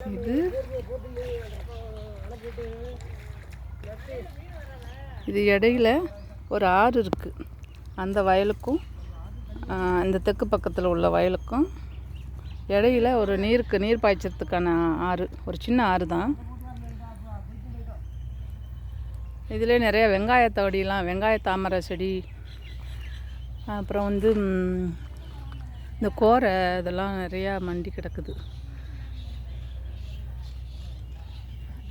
இது. இது இடையில ஒரு ஆறு இருக்குது அந்த வயலுக்கும் இந்த தெற்கு பக்கத்தில் உள்ள வயலுக்கும் இடையில ஒரு நீருக்கு நீர் பாய்ச்சறதுக்கான ஆறு ஒரு சின்ன ஆறு தான். இதிலே நிறைய வெங்காயத்தொடியெலாம் வெங்காய தாமரை செடி அப்புறம் வந்து இந்த கோரை இதெல்லாம் நிறையா மண்டி கிடக்குது.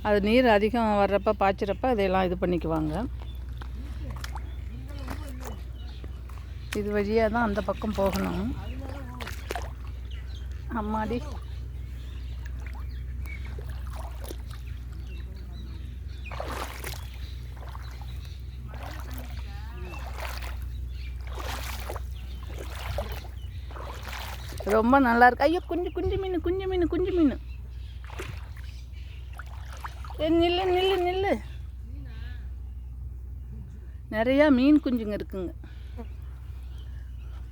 அது நீர் அதிகம் வர்றப்ப பாய்ச்சிறப்ப இதையெல்லாம் இது பண்ணிக்குவாங்க. இது வழியாக தான் அந்த பக்கம் போகணும். அம்மாடி. ரொம்ப நல்லா இருக்கு. ஐயோ குஞ்சு குஞ்சு மீன் குஞ்சு மீன் குஞ்சு மீன். ஏ நில்லு நில்லு நில்லு. நிறையா மீன் குஞ்சுங்க இருக்குங்க.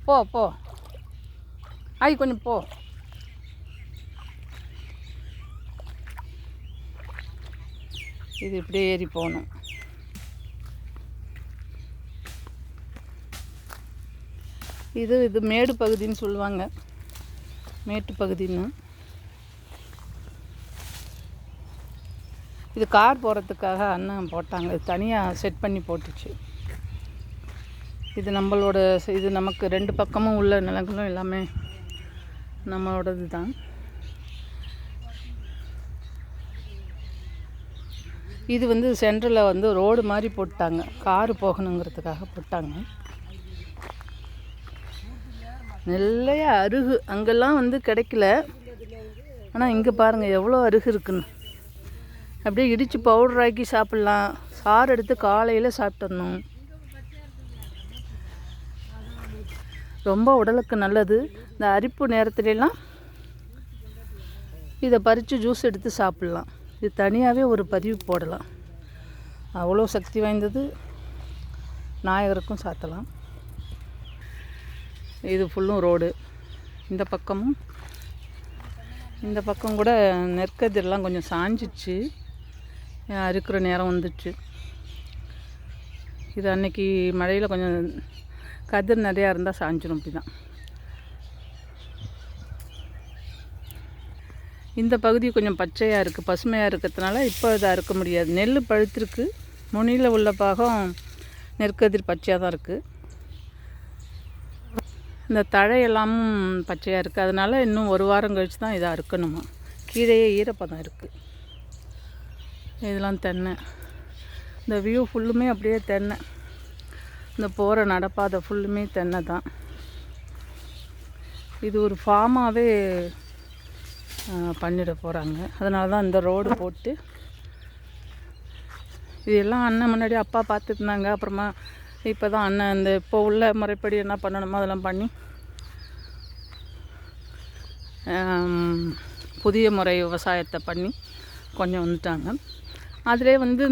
போ போ. ஆய் கொஞ்சம் போ. இது இப்படியே ஏறி போகணும். இது இது மேடு பகுதின்னு சொல்லுவாங்க. மேட்டு பகுதின்னு. இது கார் போகிறதுக்காக அண்ணன் போட்டாங்க. இது தனியாக செட் பண்ணி போட்டுச்சு. இது நம்மளோட இது நமக்கு ரெண்டு பக்கமும் உள்ள நிலங்களும் எல்லாமே நம்மளோடது தான். இது வந்து சென்டரில் வந்து ரோடு மாதிரி போட்டாங்க. காரு போகணுங்கிறதுக்காக போட்டாங்க. நிறைய அருகு. அங்கெல்லாம் வந்து கிடைக்கல. ஆனால் இங்கே பாருங்கள் எவ்வளோ அருகு இருக்குன்னு. அப்படியே இடித்து பவுடர் ஆக்கி சாப்பிட்லாம். சாறு எடுத்து காலையில் சாப்பிட்டுடணும். ரொம்ப உடலுக்கு நல்லது. இந்த அரிப்பு நேரத்துலலாம் இதை பறித்து ஜூஸ் எடுத்து சாப்பிட்லாம். இது தனியாகவே ஒரு பதிவு போடலாம். அவ்வளோ சக்தி வாய்ந்தது. நாயகருக்கும் சாத்தலாம். இது ஃபுல்லும் ரோடு இந்த பக்கமும் இந்த பக்கம் கூட நெற்கதிரெலாம் கொஞ்சம் சாஞ்சிச்சு. அறுக்கிற நேரம் வந்துச்சு. இது அன்னைக்கு மழையில் கொஞ்சம் கதிர் நிறையா இருந்தால் சாஞ்சிடும் அப்படி தான் இந்த பகுதி கொஞ்சம் பச்சையாக இருக்குது பசுமையாக இருக்கிறதுனால இப்போ இதை அறுக்க முடியாது. நெல் பழுத்திருக்கு. முனியில் உள்ள பாகம் நெற்கதிர் பச்சையாக தான் இருக்குது இந்த தழையெல்லாமும் பச்சையாக இருக்குது அதனால் இன்னும் ஒரு வாரம் கழித்து தான் இதை அறுக்கணுமா? கீழேயே ஈரப்பதம் இருக்குது இதெல்லாம் தென்னை. இந்த வியூ ஃபுல்லுமே அப்படியே தென்னை. இந்த போகிற நடப்பாதை ஃபுல்லுமே தென்னை தான். இது ஒரு ஃபார்மாகவே பண்ணிட போகிறாங்க அதனால தான் இந்த ரோடு போட்டு இதெல்லாம் அண்ணன் முன்னாடி அப்பா பார்த்துருந்தாங்க அப்புறமா இப்போ தான் அண்ணன் இந்த இப்போ உள்ள முறைப்படி என்ன பண்ணணுமோ அதெல்லாம் பண்ணி புதிய முறை விவசாயத்தை பண்ணி கொஞ்சம் வந்துட்டாங்க. அதிலே வந்து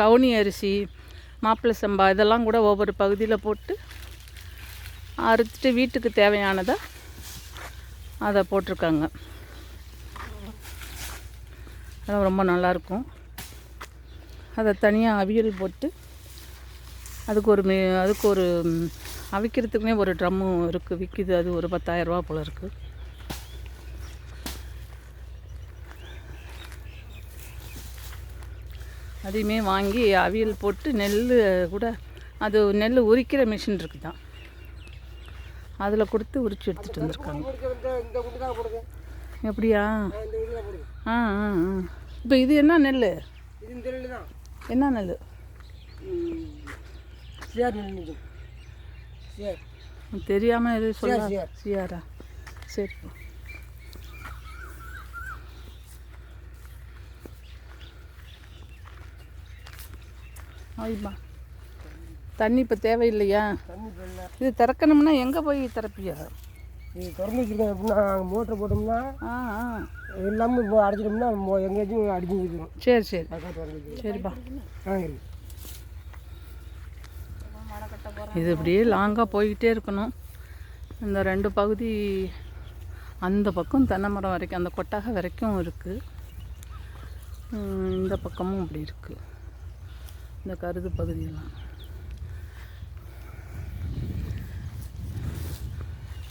கவுனி அரிசி மாப்பிள்ளை சம்பா இதெல்லாம் கூட ஒவ்வொரு பகுதியில் போட்டு அறுத்துட்டு வீட்டுக்கு தேவையானதை அதை போட்டிருக்காங்க. அதெல்லாம் ரொம்ப நல்லாயிருக்கும். அதை தனியாக அவியல் போட்டு அதுக்கு ஒரு மே அதுக்கு ஒரு அவிக்கிறதுக்குமே அவிக்கிறதுக்குனே ஒரு ட்ரம்மு இருக்குது விற்கிது அது ஒரு பத்தாயிரரூபா போல் இருக்குது அதையுமே வாங்கி அவியல் போட்டு நெல் கூட அது நெல் உரிக்கிற மிஷின் இருக்குது தான் அதில் கொடுத்து உரிச்சு எடுத்துகிட்டு வந்திருக்காங்க. எப்படியா ஆ ஆ ஆ. இப்போ இது என்ன நெல் என்ன நெல் தெரியாமல் எது சொல்ல சியார். சியாரா? சரி. ஆயிமா தண்ணி இப்போ தேவையில்லையா? இது திறக்கணும்னா எங்கே போய் திறப்பியா இது திறந்து வச்சுருக்கோம் எப்படின்னா மோட்டர் போட்டோம்னா எல்லாமே இப்போ அடிச்சிட்டோம்னா எங்கேயாச்சும் அடிச்சு வச்சுக்கணும் சரி சரி. வச்சுருக்கோம் சரிப்பா. இது இப்படியே லாங்காக போய்கிட்டே இருக்கணும். இந்த ரெண்டு பகுதி அந்த பக்கம் தென்னை மரம் வரைக்கும் அந்த கொட்டகை வரைக்கும் இருக்குது இந்த பக்கமும் அப்படி இருக்குது இந்த கருது பகுதியெல்லாம்